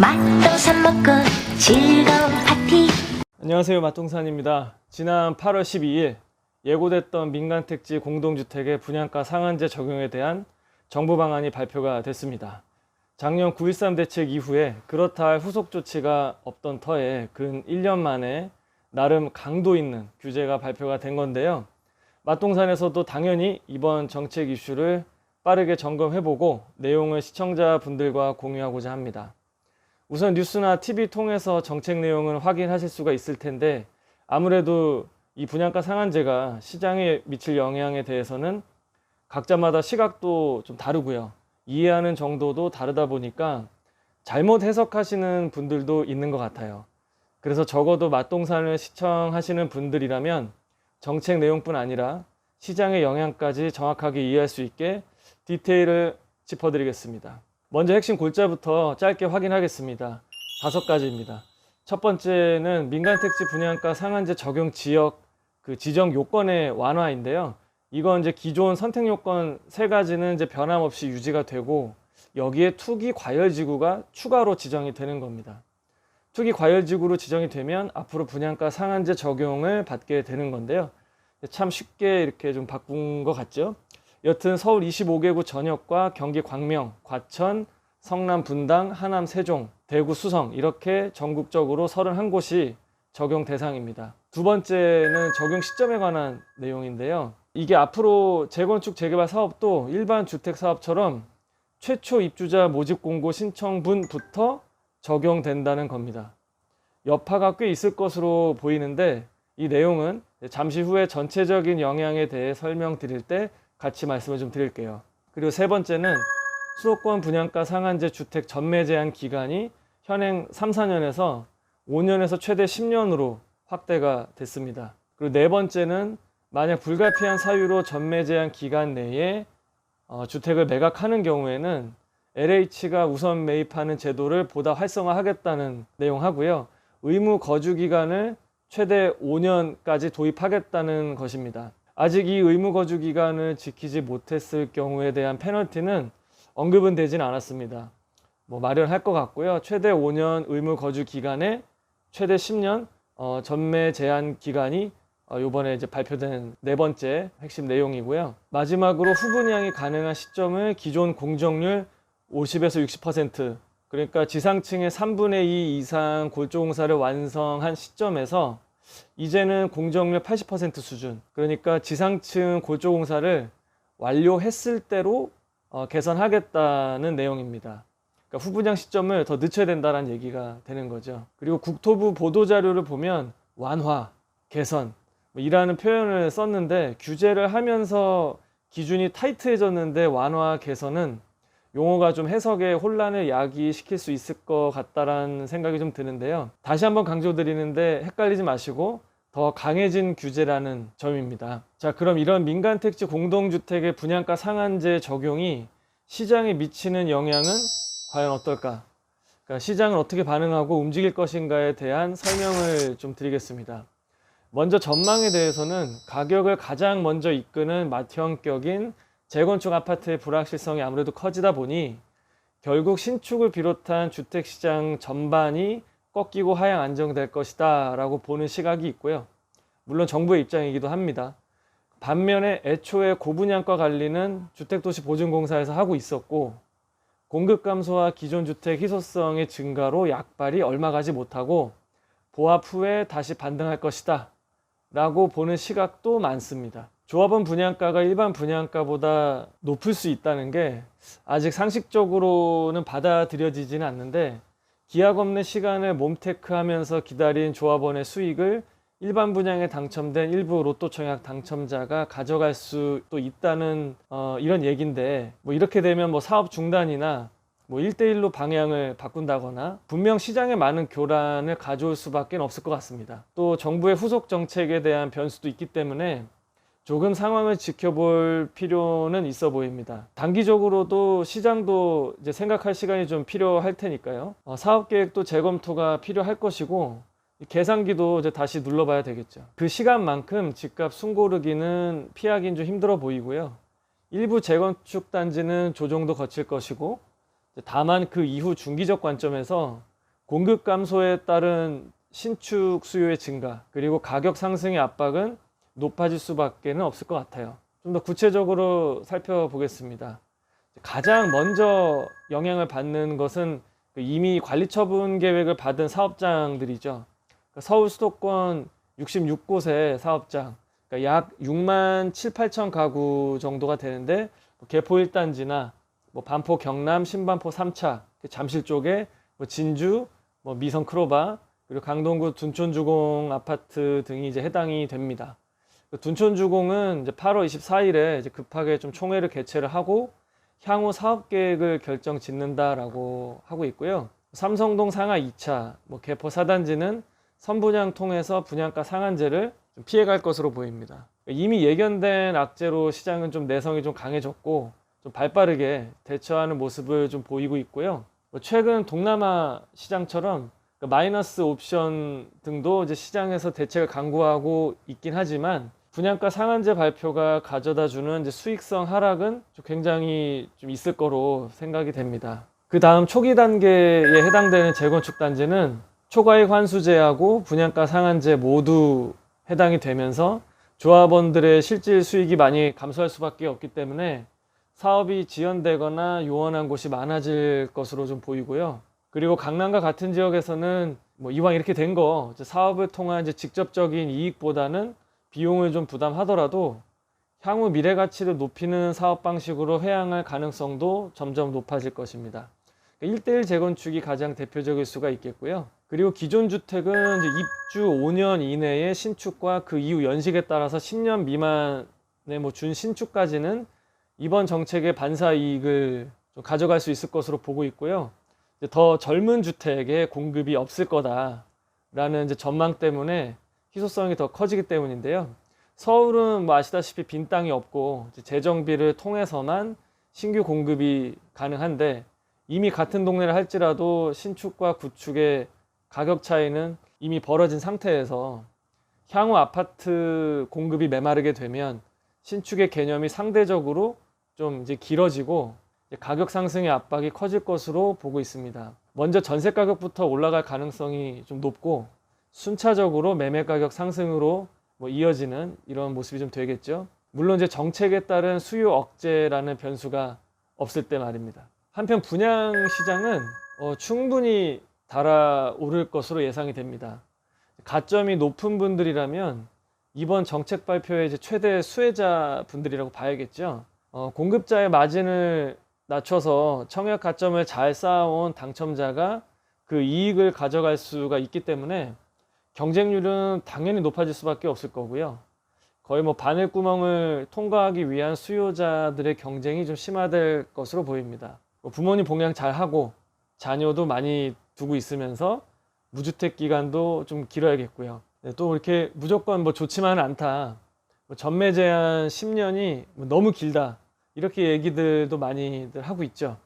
맛도사 먹고 즐거운 파티 안녕하세요. 마통산입니다. 지난 8월 12일 예고됐던 민간택지 공동주택의 분양가 상한제 적용에 대한 정부 방안이 발표가 됐습니다. 작년 9.13 대책 이후에 그렇다 할 후속 조치가 없던 터에 근 1년 만에 나름 강도 있는 규제가 발표가 된 건데요. 맛동산에서도 당연히 이번 정책 이슈를 빠르게 점검해보고 내용을 시청자분들과 공유하고자 합니다. 우선 뉴스나 TV 통해서 정책 내용을 확인하실 수가 있을 텐데 아무래도 이 분양가 상한제가 시장에 미칠 영향에 대해서는 각자마다 시각도 좀 다르고요. 이해하는 정도도 다르다 보니까 잘못 해석하시는 분들도 있는 것 같아요. 그래서 적어도 맛동산을 시청하시는 분들이라면 정책 내용뿐 아니라 시장의 영향까지 정확하게 이해할 수 있게 디테일을 짚어드리겠습니다. 먼저 핵심 골자부터 짧게 확인하겠습니다. 다섯 가지입니다. 첫 번째는 민간택지 분양가 상한제 적용 지역 그 지정 요건의 완화인데요. 이건 이제 기존 선택 요건 세 가지는 이제 변함없이 유지가 되고 여기에 투기 과열 지구가 추가로 지정이 되는 겁니다. 투기 과열 지구로 지정이 되면 앞으로 분양가 상한제 적용을 받게 되는 건데요. 참 쉽게 이렇게 좀 바꾼 것 같죠? 여튼 서울 25개구 전역과 경기 광명, 과천, 성남 분당, 하남 세종, 대구 수성 이렇게 전국적으로 31곳이 적용 대상입니다. 두 번째는 적용 시점에 관한 내용인데요. 이게 앞으로 재건축 재개발 사업도 일반 주택 사업처럼 최초 입주자 모집 공고 신청분부터 적용된다는 겁니다. 여파가 꽤 있을 것으로 보이는데 이 내용은 잠시 후에 전체적인 영향에 대해 설명드릴 때 같이 말씀을 좀 드릴게요. 그리고 세 번째는 수도권 분양가 상한제 주택 전매 제한 기간이 현행 3, 4년에서 5년에서 최대 10년으로 확대가 됐습니다. 그리고 네 번째는 만약 불가피한 사유로 전매 제한 기간 내에 어, 주택을 매각하는 경우에는 LH가 우선 매입하는 제도를 보다 활성화하겠다는 내용 하고요. 의무 거주 기간을 최대 5년까지 도입하겠다는 것입니다. 아직 이 의무 거주 기간을 지키지 못했을 경우에 대한 페널티는 언급은 되진 않았습니다. 뭐 마련할 것 같고요. 최대 5년 의무 거주 기간에 최대 10년 어, 전매 제한 기간이 어, 이번에 이제 발표된 네 번째 핵심 내용이고요. 마지막으로 후분양이 가능한 시점을 기존 공정률 50에서 60% 그러니까 지상층의 3분의 2 이상 골조공사를 완성한 시점에서 이제는 공정률 80% 수준 그러니까 지상층 골조 공사를 완료했을 때로 어, 개선하겠다는 내용입니다. 그러니까 후분양 시점을 더 늦춰야 된다는 얘기가 되는 거죠. 그리고 국토부 보도 자료를 보면 완화, 개선 뭐 이라는 표현을 썼는데 규제를 하면서 기준이 타이트해졌는데 완화, 개선은 용어가 좀 해석에 혼란을 야기시킬 수 있을 것 같다라는 생각이 좀 드는데요. 다시 한번 강조드리는데 헷갈리지 마시고 더 강해진 규제라는 점입니다. 자, 그럼 이런 민간 택지 공동주택의 분양가 상한제 적용이 시장에 미치는 영향은 과연 어떨까? 그러니까 시장은 어떻게 반응하고 움직일 것인가에 대한 설명을 좀 드리겠습니다. 먼저 전망에 대해서는 가격을 가장 먼저 이끄는 맏형격인 재건축 아파트의 불확실성이 아무래도 커지다 보니 결국 신축을 비롯한 주택 시장 전반이 꺾이고 하향 안정될 것이다 라고 보는 시각이 있고요. 물론 정부의 입장이기도 합니다. 반면에 애초에 고분양가 관리는 주택도시보증공사에서 하고 있었고 공급 감소와 기존 주택 희소성의 증가로 약발이 얼마 가지 못하고 보합 후에 다시 반등할 것이다 라고 보는 시각도 많습니다. 조합원 분양가가 일반 분양가보다 높을 수 있다는 게 아직 상식적으로는 받아들여지지는 않는데 기약 없는 시간을 몸테크하면서 기다린 조합원의 수익을 일반 분양에 당첨된 일부 로또 청약 당첨자가 가져갈 수도 있다는 어, 이런 얘기인데 뭐 이렇게 되면 뭐 사업 중단이나 뭐 1대1로 방향을 바꾼다거나 분명 시장에 많은 교란을 가져올 수밖에 없을 것 같습니다. 또 정부의 후속 정책에 대한 변수도 있기 때문에 조금 상황을 지켜볼 필요는 있어 보입니다. 단기적으로도 시장도 이제 생각할 시간이 좀 필요할 테니까요. 어, 사업 계획도 재검토가 필요할 것이고 이 계산기도 이제 다시 눌러봐야 되겠죠. 그 시간만큼 집값 숨고르기는 피하긴 좀 힘들어 보이고요. 일부 재건축 단지는 조정도 거칠 것이고 다만 그 이후 중기적 관점에서 공급 감소에 따른 신축 수요의 증가 그리고 가격 상승의 압박은 높아질 수밖에는 없을 것 같아요. 좀 더 구체적으로 살펴보겠습니다. 가장 먼저 영향을 받는 것은 그 이미 관리처분 계획을 받은 사업장들이죠. 그러니까 서울 수도권 66곳의 사업장, 그러니까 약 6만 7, 8천 가구 정도가 되는데 뭐 개포 1단지나 뭐 반포 경남 신반포 3차, 잠실 쪽에 뭐 진주, 뭐 미성 크로바, 그리고 강동구 둔촌주공 아파트 등이 이제 해당이 됩니다. 그 둔촌주공은 이제 8월 24일에 이제 급하게 좀 총회를 개최를 하고 향후 사업 계획을 결정 짓는다라고 하고 있고요. 삼성동 상하 2차, 뭐 개포 4단지는 선분양 통해서 분양가 상한제를 좀 피해갈 것으로 보입니다. 이미 예견된 악재로 시장은 좀 내성이 좀 강해졌고 좀 발빠르게 대처하는 모습을 좀 보이고 있고요. 뭐 최근 동남아 시장처럼 그 마이너스 옵션 등도 이제 시장에서 대책을 강구하고 있긴 하지만 분양가 상한제 발표가 가져다 주는 수익성 하락은 좀 굉장히 좀 있을 거로 생각이 됩니다. 그 다음 초기 단계에 해당되는 재건축 단지는 초과이익 환수제하고 분양가 상한제 모두 해당이 되면서 조합원들의 실질 수익이 많이 감소할 수밖에 없기 때문에 사업이 지연되거나 요원한 곳이 많아질 것으로 좀 보이고요. 그리고 강남과 같은 지역에서는 뭐 이왕 이렇게 된 거 사업을 통한 이제 직접적인 이익보다는 비용을 좀 부담하더라도 향후 미래 가치를 높이는 사업 방식으로 회항할 가능성도 점점 높아질 것입니다. 1대1 재건축이 가장 대표적일 수가 있겠고요. 그리고 기존 주택은 입주 5년 이내의 신축과 그 이후 연식에 따라서 10년 미만의 뭐 준신축까지는 이번 정책의 반사 이익을 좀 가져갈 수 있을 것으로 보고 있고요. 더 젊은 주택의 공급이 없을 거다라는 전망 때문에 희소성이 더 커지기 때문인데요. 서울은 뭐 아시다시피 빈 땅이 없고 재정비를 통해서만 신규 공급이 가능한데 이미 같은 동네를 할지라도 신축과 구축의 가격 차이는 이미 벌어진 상태에서 향후 아파트 공급이 메마르게 되면 신축의 개념이 상대적으로 좀 이제 길어지고 가격 상승의 압박이 커질 것으로 보고 있습니다. 먼저 전세 가격부터 올라갈 가능성이 좀 높고 순차적으로 매매 가격 상승으로 뭐 이어지는 이런 모습이 좀 되겠죠. 물론 이제 정책에 따른 수요 억제라는 변수가 없을 때 말입니다. 한편 분양 시장은 어, 충분히 달아오를 것으로 예상이 됩니다. 가점이 높은 분들이라면 이번 정책 발표의 최대 수혜자 분들이라고 봐야겠죠. 어, 공급자의 마진을 낮춰서 청약 가점을 잘 쌓아온 당첨자가 그 이익을 가져갈 수가 있기 때문에 경쟁률은 당연히 높아질 수밖에 없을 거고요. 거의 뭐 바늘구멍을 통과하기 위한 수요자들의 경쟁이 좀 심화될 것으로 보입니다. 뭐 부모님 봉양 잘 하고 자녀도 많이 두고 있으면서 무주택 기간도 좀 길어야겠고요. 네, 또 이렇게 무조건 뭐 좋지만은 않다. 뭐 전매 제한 10년이 뭐 너무 길다. 이렇게 얘기들도 많이들 하고 있죠.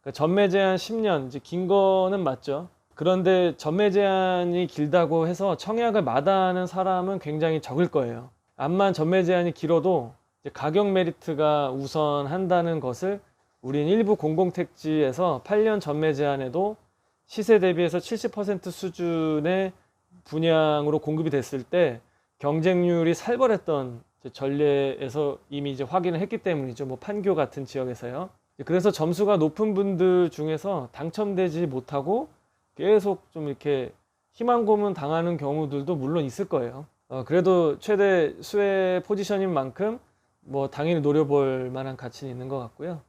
그러니까 전매 제한 10년 이제 긴 거는 맞죠. 그런데 전매 제한이 길다고 해서 청약을 마다하는 사람은 굉장히 적을 거예요. 암만 전매 제한이 길어도 가격 메리트가 우선한다는 것을 우린 일부 공공택지에서 8년 전매 제한에도 시세 대비해서 70% 수준의 분양으로 공급이 됐을 때 경쟁률이 살벌했던 전례에서 이미 이제 확인을 했기 때문이죠. 뭐 판교 같은 지역에서요. 그래서 점수가 높은 분들 중에서 당첨되지 못하고 계속 좀 이렇게 희망 고문 당하는 경우들도 물론 있을 거예요. 어, 그래도 최대 수혜 포지션인 만큼 뭐 당연히 노려볼 만한 가치는 있는 것 같고요.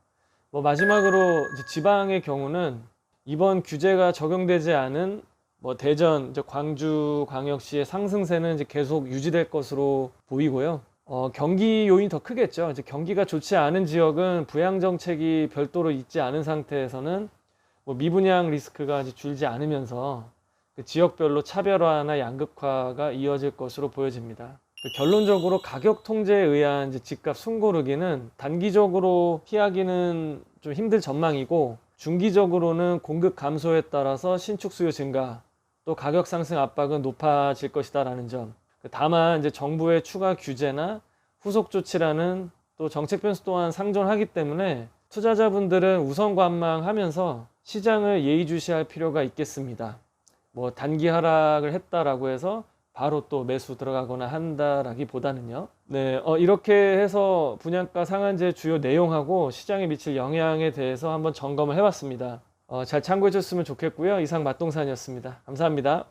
뭐 마지막으로 지방의 경우는 이번 규제가 적용되지 않은 뭐 대전, 이제 광주 광역시의 상승세는 이제 계속 유지될 것으로 보이고요. 어, 경기 요인이 더 크겠죠. 이제 경기가 좋지 않은 지역은 부양 정책이 별도로 있지 않은 상태에서는 뭐 미분양 리스크가 줄지 않으면서 그 지역별로 차별화나 양극화가 이어질 것으로 보여집니다. 그 결론적으로 가격 통제에 의한 집값 숨고르기는 단기적으로 피하기는 좀 힘들 전망이고 중기적으로는 공급 감소에 따라서 신축 수요 증가 또 가격 상승 압박은 높아질 것이다라는 점. 다만 이제 정부의 추가 규제나 후속 조치라는 또 정책 변수 또한 상존하기 때문에 투자자분들은 우선 관망하면서 시장을 예의주시할 필요가 있겠습니다. 뭐 단기 하락을 했다라고 해서 바로 또 매수 들어가거나 한다라기보다는요. 네, 어, 이렇게 해서 분양가 상한제 주요 내용하고 시장에 미칠 영향에 대해서 한번 점검을 해봤습니다. 어, 잘 참고해 줬으면 좋겠고요. 이상 맛동산이었습니다. 감사합니다.